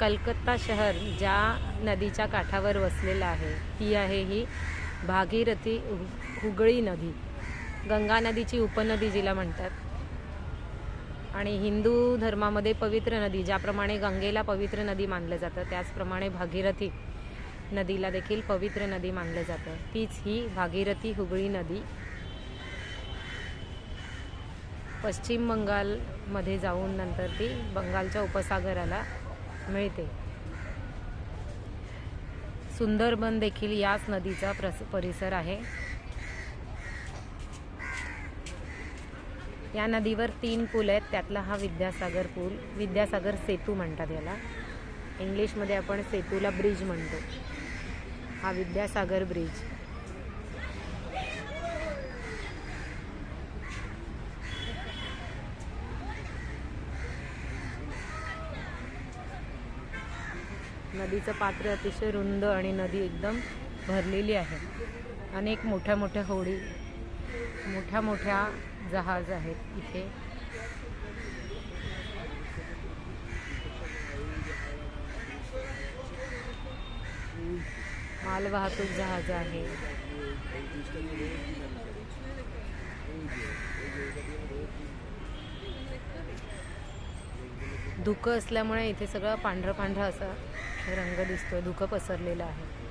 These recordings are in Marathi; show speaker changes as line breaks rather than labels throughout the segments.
कलकत्ता शहर ज्या नदीच्या काठावर वसलेलं आहे ती आहे ही भागीरथी हु- हुगळी नदी. गंगा नदीची उपनदी जिला म्हणतात. आणि हिंदू धर्मामध्ये पवित्र नदी ज्याप्रमाणे गंगेला पवित्र नदी मानलं जातं त्याचप्रमाणे भागीरथी नदीला देखील पवित्र नदी मानलं जातं. तीच ही भागीरथी हुगळी नदी. पश्चिम बंगालमध्ये जाऊन नंतर ती बंगालच्या उपसागराला मिळते. सुंदरबन देखील याच नदीचा प्रस परिसर आहे. या नदीवर तीन पूल आहेत. त्यातला हा विद्यासागर पूल विद्यासागर सेतू म्हणतात याला. इंग्लिशमध्ये आपण सेतूला ब्रिज म्हणतो. हा विद्यासागर ब्रिज. नदीचं पात्र अतिशय रुंद आणि नदी एकदम भरलेली आहे. अनेक मोठ्या मोठ्या होडी मोठ्या मोठ्या जहाज आहेत इथे. मालवाहतूक जहाज आहे. धुकं असल्यामुळे इथे सगळं पांढरं पांढरं असा रंग दिसतोय धुकं पसरलेलं आहे.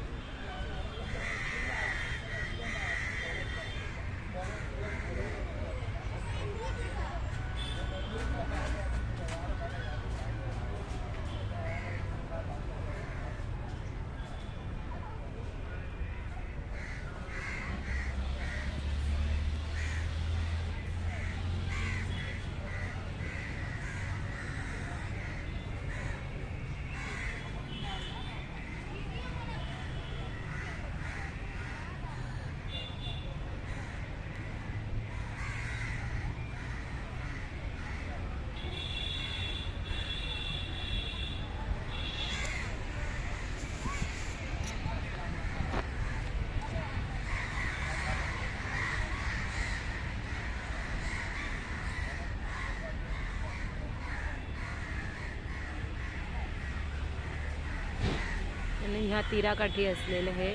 आणि ह्या तीराकाठी असलेलं हे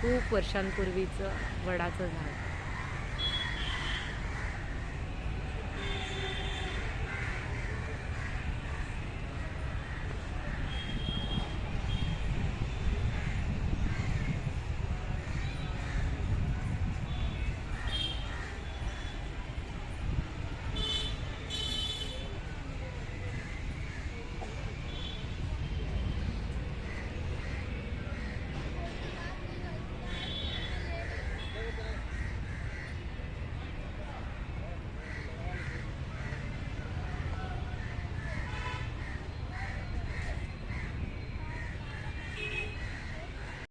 खूप वर्षांपूर्वीचं वडाचं झाड.